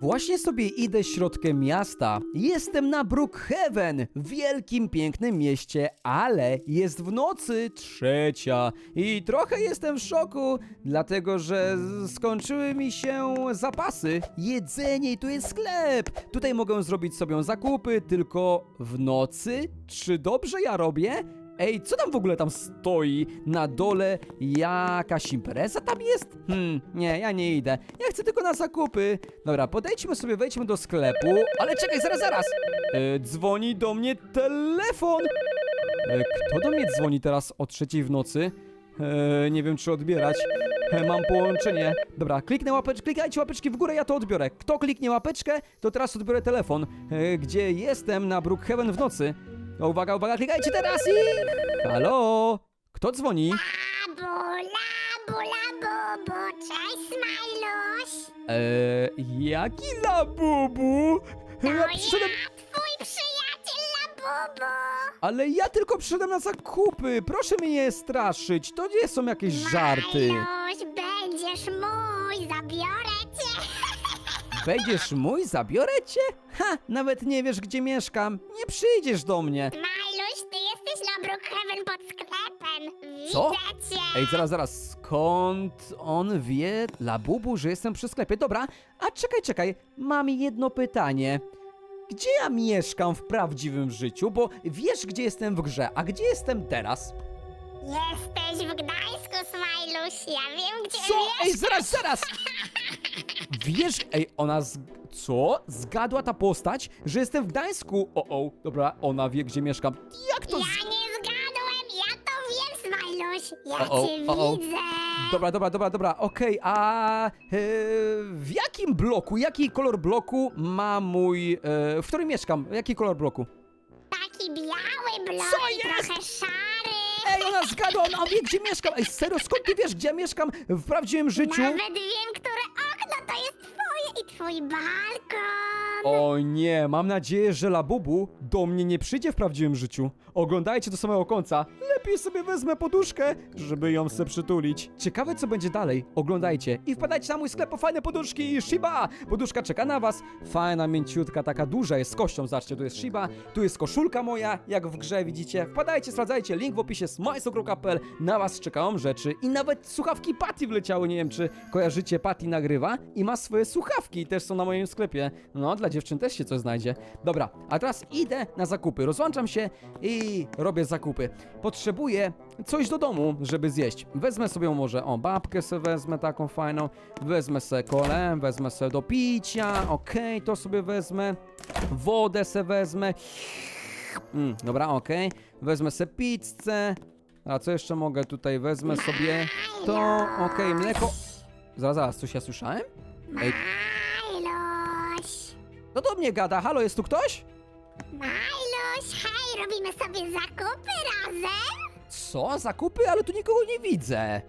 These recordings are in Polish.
Właśnie sobie idę środkiem miasta. Jestem na Brookhaven, wielkim, pięknym mieście, ale jest w nocy trzecia i trochę jestem w szoku, dlatego że skończyły mi się zapasy, jedzenie i tu jest sklep. Tutaj mogę zrobić sobie zakupy, tylko w nocy? Czy dobrze ja robię? Ej, co tam w ogóle tam stoi na dole? Jakaś impreza tam jest? Hmm, nie, ja nie idę. Ja chcę tylko na zakupy. Dobra, podejdźmy sobie, wejdźmy do sklepu. Ale czekaj, zaraz, zaraz. E, dzwoni do mnie telefon. E, kto do mnie dzwoni teraz o trzeciej w nocy? E, nie wiem, czy odbierać. E, mam połączenie. Dobra, kliknę łapeczkę, klikajcie łapeczki w górę, ja to odbiorę. Kto kliknie łapeczkę, to teraz odbiorę telefon, e, gdzie jestem na Brookhaven w nocy. O, uwaga, uwaga, klikajcie teraz i... Halo? Kto dzwoni? Bula, bula, bubu, cześć, Smajluś. Eee, jaki labubu? Ja To przyszedłem... ja, twój przyjaciel Labubu. Ale ja tylko przyszedłem na zakupy, proszę mnie nie straszyć, to nie są jakieś żarty. Smajluś, będziesz cię. Będziesz mój, zabiorę cię? Ha, nawet nie wiesz gdzie mieszkam, nie przyjdziesz do mnie. Smajluś, ty jesteś na Brookhaven pod sklepem. Widzę Co? cię. Ej, zaraz, zaraz, skąd on wie, labubu, że jestem przy sklepie? Dobra, a czekaj, czekaj, mam jedno pytanie. Gdzie ja mieszkam w prawdziwym życiu? Bo wiesz, gdzie jestem w grze, a gdzie jestem teraz? Jesteś w Gdańsku, Smajluś. Ja wiem, gdzie Co? Ej, mieszkasz. zaraz, zaraz! Wiesz, ej, ona z... Co? Zgadła ta postać, że jestem w Gdańsku? O, o, dobra, ona wie, gdzie mieszkam. Jak to z... Ja nie zgadłem, ja to wiem, Smajluś. Ja O, o, cię o, o. widzę. Dobra, dobra, dobra, dobra, okej, a e, w jakim bloku, jaki kolor bloku ma mój, e, w którym mieszkam? Jaki kolor bloku? Taki biały blok Co i jest? trochę szary. Ej, ona zgadła, ona wie, gdzie mieszkam. Ej, serio, skąd ty wiesz, gdzie ja mieszkam w prawdziwym życiu? Nawet wiem, okno to jest twoje i twój balkon. O nie, mam nadzieję, że Labubu do mnie nie przyjdzie w prawdziwym życiu. Oglądajcie do samego końca. Lepiej sobie wezmę poduszkę, żeby ją se przytulić. Ciekawe, co będzie dalej. Oglądajcie i wpadajcie na mój sklep po fajne poduszki Shiba. Poduszka czeka na was. Fajna, mięciutka, taka duża, jest z kością. Zobaczcie, tu jest Shiba, tu jest koszulka moja, jak w grze widzicie. Wpadajcie, sprawdzajcie, link w opisie smajso.pl. Na was czekają rzeczy i nawet słuchawki Patty wleciały. Nie wiem, czy kojarzycie, Patty nagrywa i ma swoje słuchawki, też są na moim sklepie. No, dla dziewczyn też się coś znajdzie. Dobra, a teraz idę na zakupy. Rozłączam się i robię zakupy. Potrzebuję coś do domu, żeby zjeść. Wezmę sobie może, o, babkę sobie wezmę taką fajną, wezmę sobie kolę, wezmę sobie do picia, okej, to sobie wezmę, wodę sobie wezmę, mm, dobra, okej, wezmę sobie pizzę, a co jeszcze mogę tutaj, wezmę sobie to, okej, mleko, zaraz, zaraz, coś ja słyszałem? Ej. To do mnie gada, halo, jest tu ktoś? Majluś, hej, robimy sobie zakupy razem? Co? Zakupy? Ale tu nikogo nie widzę.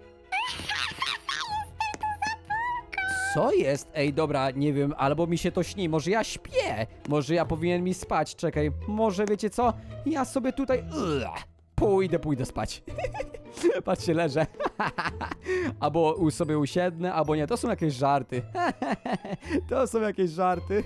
Co jest? Ej, dobra, nie wiem, albo mi się to śni, może ja śpię, może ja powinien mi spać, czekaj, może wiecie co? Ja sobie tutaj... Ugh, pójdę, pójdę spać. Patrzcie, leżę. albo u- sobie usiednę, albo nie, to są jakieś żarty. to są jakieś żarty.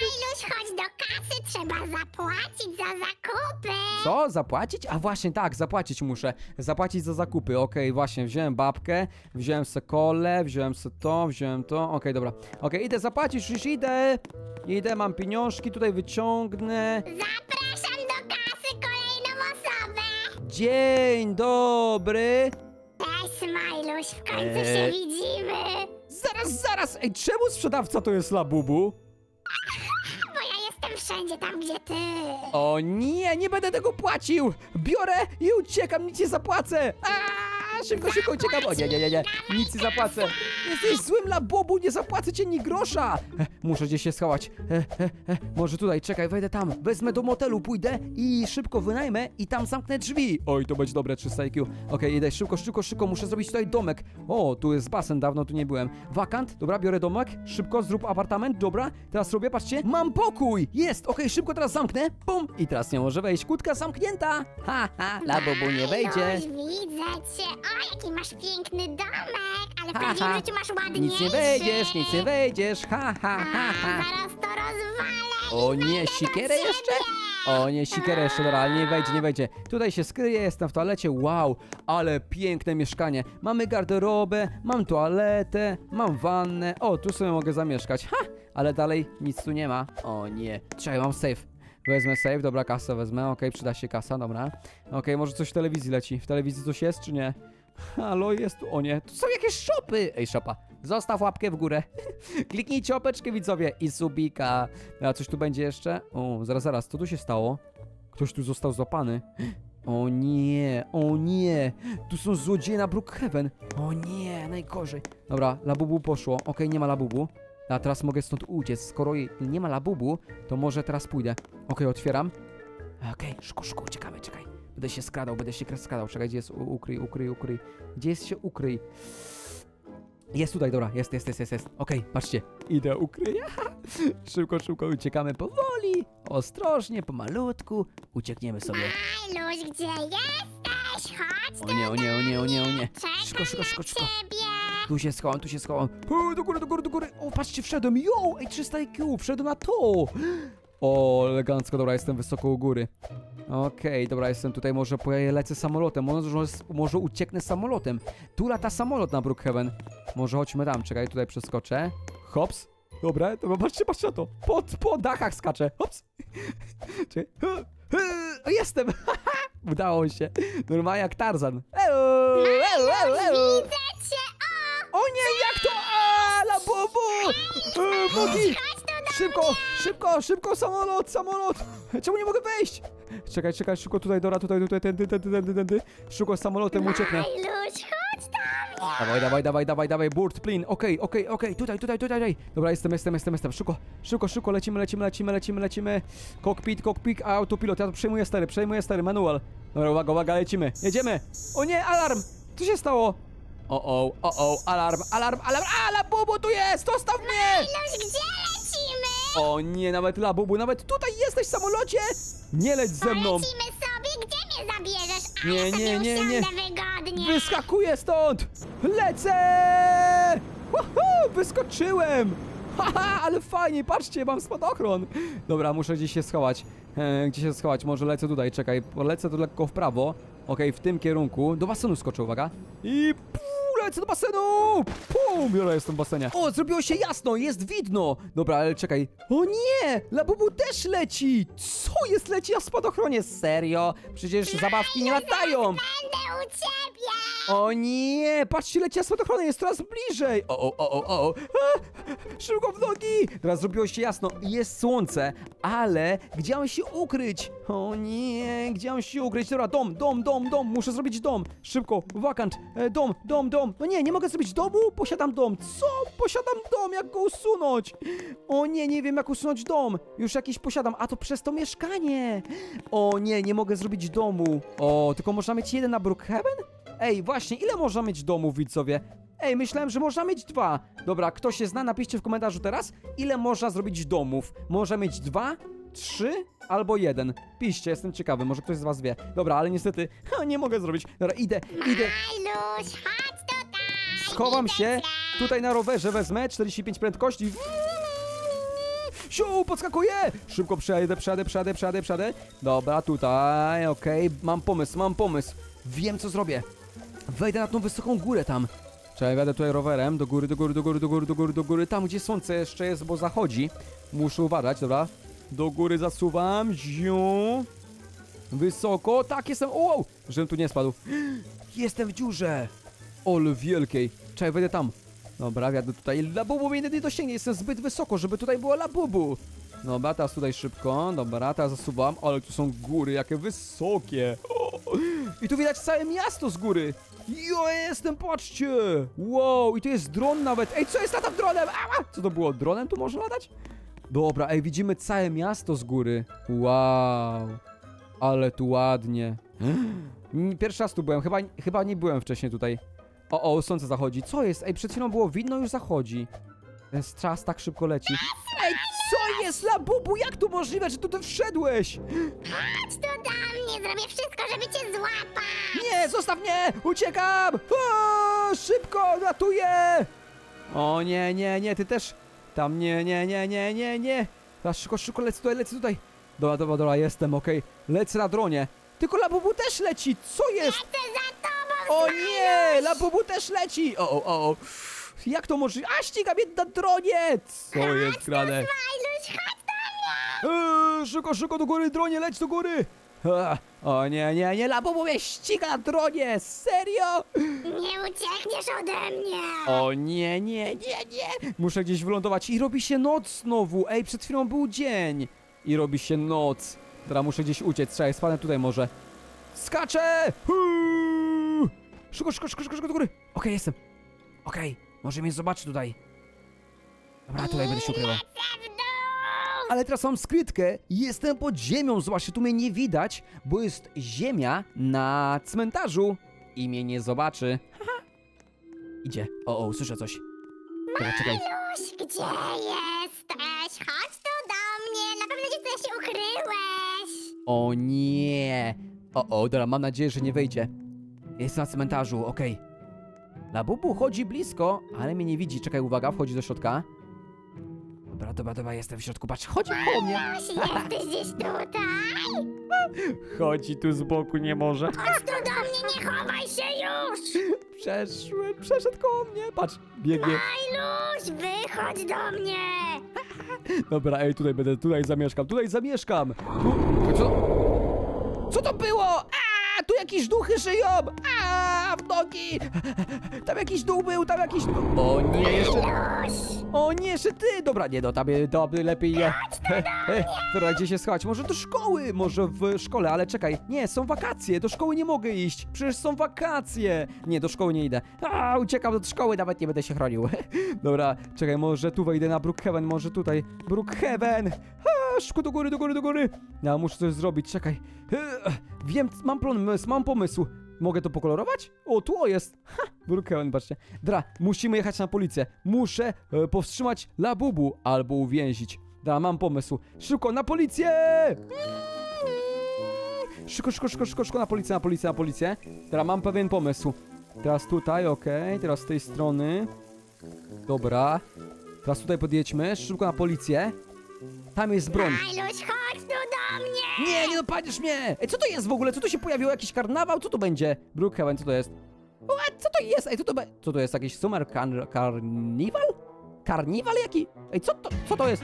Majluś, chodź do kasy, trzeba zapłacić za zakupy. Co? Zapłacić? A właśnie, tak, zapłacić muszę. Zapłacić za zakupy. Okej, właśnie, wziąłem babkę, wziąłem se kole, wziąłem se to, wziąłem to. Okej, dobra. Okej, idę zapłacić, już idę. Idę, mam pieniążki, tutaj wyciągnę. Zapraszam do kasy kolejną osobę. Dzień dobry. Cześć, Majluś, w końcu Eee. się widzimy. Zaraz, zaraz. Ej, czemu sprzedawca to jest Labubu? Wszędzie tam, gdzie ty. O nie, nie będę tego płacił. Biorę i uciekam, nic nie zapłacę. Szybko, szybko uciekam. O nie, nie, nie, nie. Nic nie zapłacę. Jesteś złym Labubu, nie zapłacę cię ni grosza. E, muszę gdzieś się schować. E, e, może tutaj, czekaj, wejdę tam. Wezmę do motelu, pójdę i szybko wynajmę i tam zamknę drzwi. Oj, to będzie dobre, 300 IQ. Okej, idę szybko, szybko, szybko, muszę zrobić tutaj domek. O, tu jest basen, dawno tu nie byłem. Wakant, dobra, biorę domek. Szybko, zrób apartament, dobra. Teraz robię, patrzcie. Mam pokój! Jest, okej, szybko teraz zamknę. Bum! I teraz nie może wejść. Kłódka zamknięta. Ha, ha, Labubu nie wejdzie. Widzę cię. O, jaki masz piękny domek, ale w Ha, prawdziwym ha. życiu masz ładniejszy. Nic nie wejdziesz, nic nie wejdziesz, ha, ha, ha, A, ha. zaraz to rozwalę O nie, sikierę jeszcze? O nie, sikierę jeszcze, dobra, ale nie wejdzie, nie wejdzie. Tutaj się skryję, jestem w toalecie, wow, ale piękne mieszkanie. Mamy garderobę, mam toaletę, mam wannę, o, tu sobie mogę zamieszkać, ha, ale dalej nic tu nie ma. O nie, czekaj, mam safe. Wezmę safe, dobra, kasę wezmę, okej, przyda się kasa, dobra. Okej, może coś w telewizji leci. W telewizji coś jest, czy nie? Halo, jest tu, o nie, tu są jakieś szopy! Ej, szopa, zostaw łapkę w górę. Kliknijcie łapeczkę, widzowie, i subika. A coś tu będzie jeszcze? O, zaraz, zaraz, co tu się stało? Ktoś tu został złapany. O nie, o nie, tu są złodzieje na Brookhaven. O nie, najgorzej. Dobra, labubu poszło, okej, nie ma labubu. A teraz mogę stąd uciec. Skoro nie ma labubu, to może teraz pójdę. Okej, otwieram. Okej, szybko, szybko, uciekamy, czekaj. Będę się skradał, będę się skradał. Czekaj, gdzie jest ukryj, ukryj, ukryj. Gdzie jest się ukryj? Jest tutaj, dobra, jest, jest, jest, jest, jest. Okej, patrzcie, idę ukryję. szybko, szybko uciekamy powoli, ostrożnie, pomalutku. Uciekniemy sobie. Majluś, gdzie jesteś? Chodź O nie, o nie, o nie, o nie, o nie. Szybko, szybko, szybko, szybko. Tu się schowam, tu się schowam. O, do góry, do góry, do góry. O, patrzcie, wszedłem. Yo, ej, 300 IQ, wszedłem na to. O, elegancko, dobra, jestem wysoko u góry. Okej, dobra, jestem tutaj, może lecę samolotem, może, może ucieknę samolotem. Tu lata samolot na Brookhaven. Może chodźmy tam, czekaj, tutaj przeskoczę. Hops. Dobra, to patrzcie, patrzcie na to. Po, po dachach skaczę. Hops. Czekaj. Jestem! Udało się. Normalnie jak Tarzan. Eo. Widzę cię. O, O nie, jak to? A, la bobu! E, Szybko, szybko, szybko, samolot, samolot! Czemu nie mogę wejść? Czekaj, czekaj, szybko tutaj, Dora, tutaj, tutaj, tędy, tędy, tędy, tędy. Szybko samolotem ucieknę. Majluś, chodź tam. Dawaj, dawaj, dawaj, dawaj, dawaj, burt, plin, okej, okej, okej, tutaj, tutaj, tutaj, tutaj. Dobra, jestem, jestem, jestem, jestem, szybko, szybko, szybko, lecimy, lecimy, lecimy, lecimy, lecimy. Cockpit, cockpit, autopilot, ja to przejmuję stary, przejmuję stary, manual. Dobra, uwaga, uwaga, lecimy, jedziemy. O nie, alarm! Co się stało? O, o, o, o, alarm, alarm, alarm, a, la bubu tu jest, zostaw mnie! Majluś, gdzie? O nie, nawet la bubu, nawet tutaj jesteś w samolocie! Nie leć ze mną! Lecimy sobie, gdzie mnie zabierzesz? A Nie, ja sobie nie, nie, nie. wygodnie. Wyskakuję stąd! Lecę! Woohoo! Wyskoczyłem! Haha, ale fajnie, patrzcie, mam spadochron! Dobra, muszę gdzieś się schować. E, gdzie się schować? Może lecę tutaj, czekaj, lecę tu lekko w prawo. Okej, w tym kierunku. Do basenu skoczę, uwaga. I puu, lecę do basenu! Pum, biorę, jestem w basenie. O, zrobiło się jasno, jest widno! Dobra, ale czekaj. O nie! Labubu też leci! Co jest? Leci na spadochronie? Serio? Przecież zabawki nie latają! Będę u ciebie. O nie! Patrzcie, leci na spadochronie, jest coraz bliżej! O, o, o, o, o! Szybko w nogi! Teraz zrobiło się jasno, jest słońce, ale gdzie mam się ukryć? O nie, gdzie mam się ukryć? Dobra, dom, dom, dom, dom, muszę zrobić dom! Szybko, wakant, e, dom, dom, dom! No nie, nie mogę zrobić domu? Posiadam dom! Co? Posiadam dom, jak go usunąć? O nie, nie wiem jak usunąć dom! Już jakiś posiadam, a to przez to mieszkanie! O nie, nie mogę zrobić domu! O, tylko można mieć jeden na Brookhaven? Ej, właśnie, ile można mieć domów, widzowie? Ej, myślałem, że można mieć dwa. Dobra, kto się zna, napiszcie w komentarzu teraz, ile można zrobić domów. Można mieć dwa, trzy albo jeden. Piszcie, jestem ciekawy, może ktoś z was wie. Dobra, ale niestety, ha, nie mogę zrobić. Dobra, idę, idę. Majluś, chodź tutaj. Schowam Widzę się, tutaj na rowerze wezmę, 45 prędkości. Siu, podskakuję! Szybko przejadę, przejadę, przejadę, przejadę, przejadę. Dobra, tutaj, okej, mam pomysł, mam pomysł. Wiem, co zrobię. Wejdę na tą wysoką górę tam. Czekaj, jadę tutaj rowerem, do góry, do góry, do góry, do góry, do góry, do góry, tam gdzie słońce jeszcze jest, bo zachodzi. Muszę uważać, dobra. Do góry zasuwam, ziu. Wysoko, tak, jestem, wow, żebym tu nie spadł. Jestem w dziurze. Ol wielkiej. Czekaj, wejdę tam. Dobra, wjadę tutaj. Labubu mnie nie dosięgnie, jestem zbyt wysoko, żeby tutaj była labubu. Dobra, teraz tutaj szybko. Dobra, teraz zasuwam. Ale tu są góry, jakie wysokie. O! I tu widać całe miasto z góry. Jo, jestem, patrzcie. Wow, i tu jest dron nawet. Ej, co jest latam dronem? Ała! Co to było? Dronem tu można latać? Dobra, ej, widzimy całe miasto z góry. Wow. Ale tu ładnie. Mm, Pierwszy raz tu byłem, chyba, chyba nie byłem wcześniej tutaj. O, o, słońce zachodzi. Co jest? Ej, przed chwilą było widno, już zachodzi. Ten czas tak szybko leci. Ej, co jest, Labubu? Jak tu możliwe, że tu wszedłeś? Chodź tu do mnie, zrobię wszystko, żeby cię złapać! Nie, zostaw mnie! Uciekam! O, szybko, ratuję! O nie, nie, nie, ty też. Tam nie, nie, nie, nie, nie, nie. Teraz szybko, szybko, lecę tutaj, lecę tutaj. Dobra, dobra, dobra, jestem, okej. Lecę na dronie. Tylko Labubu też leci, co jest? Lecę za tobą! O nie, Labubu też leci! O, o, o. Jak to może? A, ściga mnie na dronie! Co jest grane? Smajluś, chodź do mnie! Eee, szybko, szybko do góry, dronie, leć do góry! O nie, nie, nie, Labubu mnie ściga na dronie! Serio? Nie uciekniesz ode mnie! O nie, nie, nie, nie! Muszę gdzieś wylądować i robi się noc znowu. Ej, przed chwilą był dzień. I robi się noc. Teraz muszę gdzieś uciec. Trzeba, spadnę tutaj może. Skaczę! Huu! Szybko, szybko, szybko, szybko do góry. Okej, jestem. Okej, może mnie zobaczy tutaj. Dobra, tutaj będę się ukrywał. Lecę w dół! Ale teraz mam skrytkę i jestem pod ziemią. Zobaczcie, tu mnie nie widać, bo jest ziemia na cmentarzu. I mnie nie zobaczy. Idzie. O, o, słyszę coś. Czekaj, czekaj. Gdzie jesteś? Chodź tu do mnie! Na pewno gdzieś tutaj się ukryłeś! O nie! O, o, dobra, mam nadzieję, że nie wejdzie. Jest na cmentarzu, okej. Labubu chodzi blisko, ale mnie nie widzi. Czekaj, uwaga, wchodzi do środka. Dobra, dobra, jestem w środku, patrz, chodzi koło mnie. Luś, jesteś gdzieś tutaj? Chodzi tu z boku, nie może. Chodź tu do mnie, nie chowaj się już! Przeszły, przeszedł koło mnie, patrz, biegnie. Luś, wychodź do mnie! Dobra, ej, tutaj będę, tutaj zamieszkam, tutaj zamieszkam. Tu, co? Co to było? A, tu jakieś duchy żyją! A, nogi! Tam jakiś duch był, tam jakiś... O nie, jeszcze... O nie, jeszcze ty! Dobra, nie, no tam to lepiej je. Dobra, gdzie się schować? Może do szkoły, może w szkole, ale czekaj. Nie, są wakacje, do szkoły nie mogę iść. Przecież są wakacje. Nie, do szkoły nie idę. A, uciekam do szkoły, nawet nie będę się chronił. Dobra, czekaj, może tu wejdę na Brookhaven, może tutaj. Brookhaven! A, szybko do góry, do góry, do góry. Ja muszę coś zrobić, czekaj. E, Wiem, mam pomysł, mam pomysł. Mogę to pokolorować? O, tu o jest. Ha, Brookhaven, patrzcie. Dra, musimy jechać na policję. Muszę e, powstrzymać Labubu albo uwięzić. Da, mam pomysł. Szybko, na policję! Szybko, szybko, szybko, szybko, szybko, na policję, na policję, na policję. Teraz mam pewien pomysł. Teraz tutaj, okej, teraz z tej strony. Dobra. Teraz tutaj podjedźmy, szybko na policję. Tam jest broń. Majluś, chodź! Nie, nie dopadniesz mnie! Ej, co to jest w ogóle? Co tu się pojawiło? Jakiś karnawał? Co to będzie? Brookhaven, co to jest? O, a co to jest? Ej, co to be... Co to jest? Jakiś summer kar karniwal? Karniwal jaki? Ej, co to, co to jest?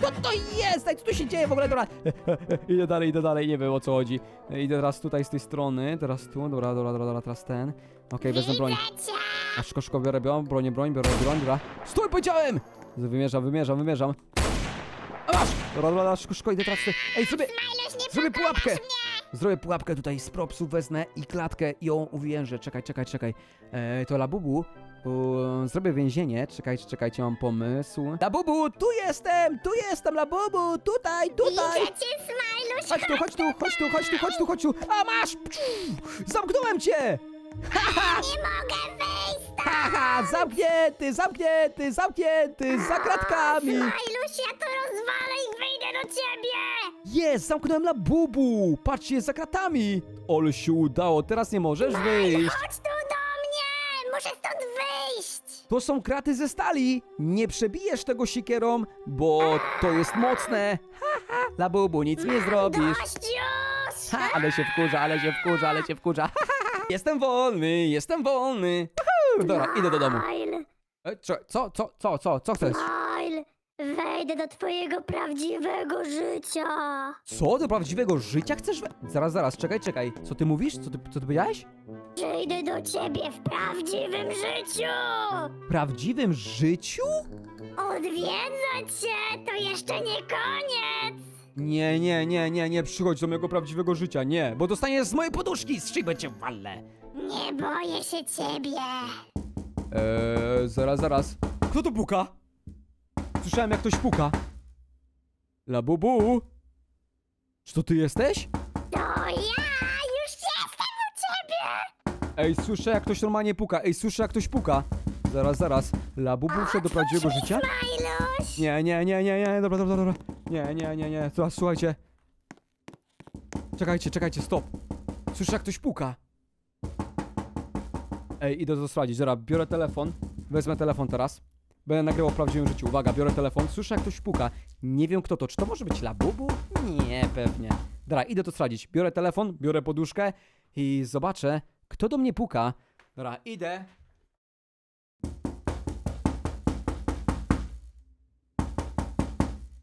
Co to jest? Ej, co tu się dzieje w ogóle? Dobra, idę dalej, idę dalej, nie wiem o co chodzi. Idę teraz tutaj z tej strony, teraz tu, dobra, dobra, dobra, dobra teraz ten. Okej, wezmę broń. A szybko biorę, biorę broń, broń, biorę broń, dobra. Stój, powiedziałem! Wymierzam, wymierzam, wymierzam. Dobra, dobra, dobra, szybko, szybko, idę teraz. Ej, sobie... Nie Zrobię pułapkę! Zrobię pułapkę tutaj z propsów, wezmę i klatkę i ją uwiężę. Czekaj, czekaj, czekaj. E, to Labubu. U, zrobię więzienie. Czekajcie, czekajcie, mam pomysł. Labubu, tu jestem! Tu jestem, Labubu! Tutaj, tutaj! Widzę cię, Smajluś! Chodź tu, chodź tu, chodź tu, chodź tu, chodź tu, chodź tu! A masz! Pciu! Zamknąłem cię! Nie mogę wyjść stąd! Haha, zamknięty, zamknięty, zamknięty, za kratkami! Smajluś, ja to rozwalę i wyjdę do ciebie! Jest, zamknąłem Labubu! Patrzcie, jest za kratami! Się udało, teraz nie możesz wyjść! Chodź tu do mnie! Muszę stąd wyjść! To są kraty ze stali! Nie przebijesz tego sikierą, bo to jest mocne! Ha, ha! Labubu, nic nie zrobisz! Dość już! Ha, ale się wkurza, ale się wkurza, ale się wkurza! Ha, ha, ha. Jestem wolny, jestem wolny! Dobra, idę do domu. E, co, co, co, co, co, co chcesz? Smile, wejdę do twojego prawdziwego życia! Co, do prawdziwego życia chcesz? we- Zaraz, zaraz, czekaj, czekaj. Co ty mówisz? Co ty, co ty powiedziałeś? Przyjdę do ciebie w prawdziwym życiu! W prawdziwym życiu? Odwiedzę cię, to jeszcze nie koniec! Nie, nie, nie, nie, nie przychodź do mojego prawdziwego życia, nie, bo dostaniesz z mojej poduszki, z cię walę. Nie boję się ciebie! Eee, zaraz, zaraz. Kto to puka? Słyszałem jak ktoś puka. Labubu? Czy to ty jesteś? To ja! Już jestem u ciebie! Ej, słyszę jak ktoś normalnie puka, ej, słyszę jak ktoś puka. Zaraz, zaraz. Labubu wszedł do prawdziwego życia? Majluś! Nie, nie, nie, nie, nie, dobra, dobra, dobra. Nie, nie, nie, nie, teraz słuchajcie. Czekajcie, czekajcie, stop. Słyszę, jak ktoś puka. Ej, idę to sprawdzić. Dobra, biorę telefon. Wezmę telefon teraz. Będę nagrywał w prawdziwym życiu. Uwaga, biorę telefon. Słyszę, jak ktoś puka. Nie wiem, kto to. Czy to może być Labubu? Nie, pewnie. Dobra, idę to sprawdzić. Biorę telefon, biorę poduszkę i zobaczę, kto do mnie puka. Dobra, idę.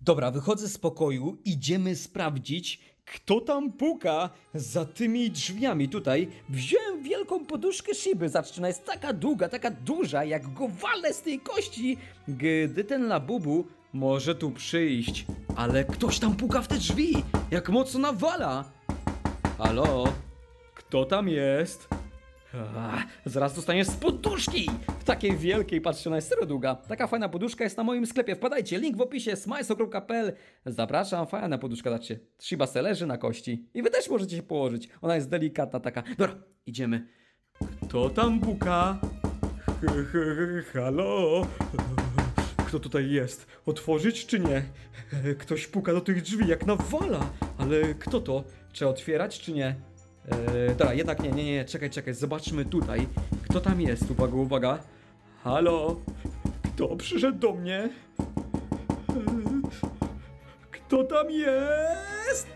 Dobra, wychodzę z pokoju, idziemy sprawdzić, kto tam puka za tymi drzwiami tutaj. Wziąłem wielką poduszkę Shiby, zobaczcie, ona jest taka długa, taka duża, jak go walę z tej kości, gdy ten labubu może tu przyjść. Ale ktoś tam puka w te drzwi, jak mocno nawala. Halo? Kto tam jest? Zaraz dostaniesz z poduszki! Takiej wielkiej, patrzcie, ona jest serio długa. Taka fajna poduszka jest na moim sklepie. Wpadajcie, link w opisie, smajso.pl. Zapraszam, fajna poduszka, zobaczcie. Shiba se leży na kości. I wy też możecie się położyć. Ona jest delikatna taka. Dobra, idziemy. Kto tam puka? Halo? Kto tutaj jest? Otworzyć czy nie? Ktoś puka do tych drzwi jak nawala. Ale kto to? Czy otwierać czy nie? Eee, dobra, jednak nie, nie, nie, czekaj, czekaj, zobaczmy tutaj, kto tam jest, uwaga, uwaga. Halo? Kto przyszedł do mnie? Eee, Kto tam jest?